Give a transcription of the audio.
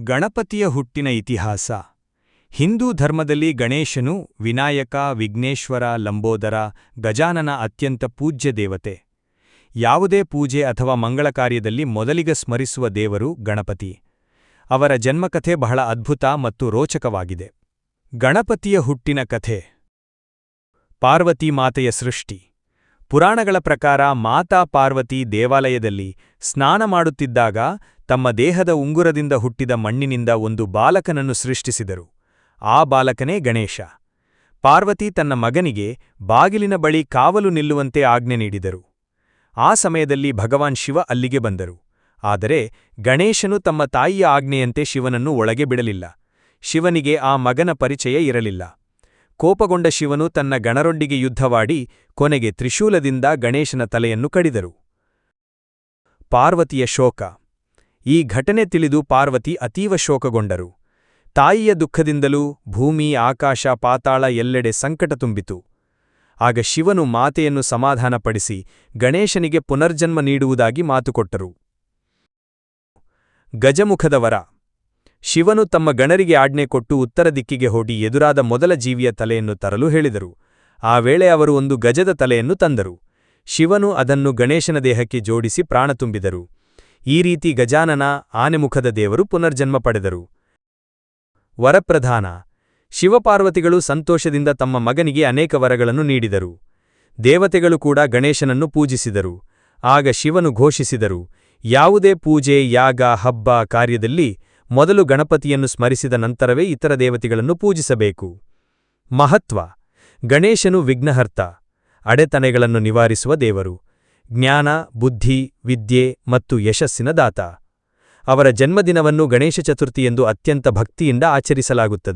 ಗಣಪತಿಯ ಹುಟ್ಟಿನ ಇತಿಹಾಸ. ಹಿಂದೂ ಧರ್ಮದಲ್ಲಿ ಗಣೇಶನು ವಿನಾಯಕ, ವಿಘ್ನೇಶ್ವರ, ಲಂಬೋದರ, ಗಜಾನನ ಅತ್ಯಂತ ಪೂಜ್ಯ ದೇವತೆ. ಯಾವುದೇ ಪೂಜೆ ಅಥವಾ ಮಂಗಳ ಕಾರ್ಯದಲ್ಲಿ ಮೊದಲಿಗೆ ಸ್ಮರಿಸುವ ದೇವರು ಗಣಪತಿ. ಅವರ ಜನ್ಮಕಥೆ ಬಹಳ ಅದ್ಭುತ ಮತ್ತು ರೋಚಕವಾಗಿದೆ. ಗಣಪತಿಯ ಹುಟ್ಟಿನ ಕಥೆ. ಪಾರ್ವತಿ ಮಾತೆಯ ಸೃಷ್ಟಿ. ಪುರಾಣಗಳ ಪ್ರಕಾರ ಮಾತಾ ಪಾರ್ವತಿ ದೇವಾಲಯದಲ್ಲಿ ಸ್ನಾನ ಮಾಡುತ್ತಿದ್ದಾಗ ತಮ್ಮ ದೇಹದ ಉಂಗುರದಿಂದ ಹುಟ್ಟಿದ ಮಣ್ಣಿನಿಂದ ಒಂದು ಬಾಲಕನನ್ನು ಸೃಷ್ಟಿಸಿದರು. ಆ ಬಾಲಕನೇ ಗಣೇಶ. ಪಾರ್ವತಿ ತನ್ನ ಮಗನಿಗೆ ಬಾಗಿಲಿನ ಬಳಿ ಕಾವಲು ನಿಲ್ಲುವಂತೆ ಆಜ್ಞೆ ನೀಡಿದರು. ಆ ಸಮಯದಲ್ಲಿ ಭಗವಾನ್ ಶಿವ ಅಲ್ಲಿಗೆ ಬಂದರು. ಆದರೆ ಗಣೇಶನು ತಮ್ಮ ತಾಯಿಯ ಆಜ್ಞೆಯಂತೆ ಶಿವನನ್ನು ಒಳಗೆ ಬಿಡಲಿಲ್ಲ. ಶಿವನಿಗೆ ಆ ಮಗನ ಪರಿಚಯ ಇರಲಿಲ್ಲ. ಕೋಪಗೊಂಡ ಶಿವನು ತನ್ನ ಗಣರೊಂದಿಗೆ ಯುದ್ಧವಾಡಿ ಕೊನೆಗೆ ತ್ರಿಶೂಲದಿಂದ ಗಣೇಶನ ತಲೆಯನ್ನು ಕಡಿದರು. ಪಾರ್ವತಿಯ ಶೋಕ ಈ ಘಟನೆ ತಿಳಿದು ಪಾರ್ವತಿ ಅತೀವ ಶೋಕಗೊಂಡರು. ತಾಯಿಯ ದುಃಖದಿಂದಲೂ ಭೂಮಿ, ಆಕಾಶ, ಪಾತಾಳ ಎಲ್ಲೆಡೆ ಸಂಕಟ ತುಂಬಿತು. ಆಗ ಶಿವನು ಮಾತೆಯನ್ನು ಸಮಾಧಾನಪಡಿಸಿ ಗಣೇಶನಿಗೆ ಪುನರ್ಜನ್ಮ ನೀಡುವುದಾಗಿ ಮಾತುಕೊಟ್ಟರು ಗಜಮುಖದ ವರ ಶಿವನು ತಮ್ಮ ಗಣರಿಗೆ ಆಜ್ಞೆ ಕೊಟ್ಟು ಉತ್ತರ ದಿಕ್ಕಿಗೆ ಹೋಗಿ ಎದುರಾದ ಮೊದಲ ಜೀವಿಯ ತಲೆಯನ್ನು ತರಲು ಹೇಳಿದರು. ಆ ವೇಳೆ ಅವರು ಒಂದು ಗಜದ ತಲೆಯನ್ನು ತಂದರು. ಶಿವನು ಅದನ್ನು ಗಣೇಶನ ದೇಹಕ್ಕೆ ಜೋಡಿಸಿ ಪ್ರಾಣ ತುಂಬಿದರು. ಈ ರೀತಿ ಗಜಾನನ ಆನೆಮುಖದ ದೇವರು ಪುನರ್ಜನ್ಮ ಪಡೆದರು. ವರಪ್ರಧಾನ, ಶಿವಪಾರ್ವತಿಗಳು ಸಂತೋಷದಿಂದ ತಮ್ಮ ಮಗನಿಗೆ ಅನೇಕ ವರಗಳನ್ನು ನೀಡಿದರು. ದೇವತೆಗಳು ಕೂಡ ಗಣೇಶನನ್ನು ಪೂಜಿಸಿದರು. ಆಗ ಶಿವನು ಘೋಷಿಸಿದರು, ಯಾವುದೇ ಪೂಜೆ, ಯಾಗ, ಹಬ್ಬ ಕಾರ್ಯದಲ್ಲಿ ಮೊದಲು ಗಣಪತಿಯನ್ನು ಸ್ಮರಿಸಿದ ನಂತರವೇ ಇತರ ದೇವತೆಗಳನ್ನು ಪೂಜಿಸಬೇಕು. ಮಹತ್ವ, ಗಣೇಶನು ವಿಘ್ನಹರ್ತ, ಅಡೆತನೆಗಳನ್ನು ನಿವಾರಿಸುವ ದೇವರು. ಜ್ಞಾನ ಬುದ್ಧಿ ವಿದ್ಯೆ ಮತ್ತು ಯಶಸ್ಸಿನ ದಾತ. ಅವರ ಜನ್ಮದಿನವನ್ನು ಗಣೇಶ ಚತುರ್ಥಿಯೆಂದು ಅತ್ಯಂತ ಭಕ್ತಿಯಿಂದ ಆಚರಿಸಲಾಗುತ್ತದೆ.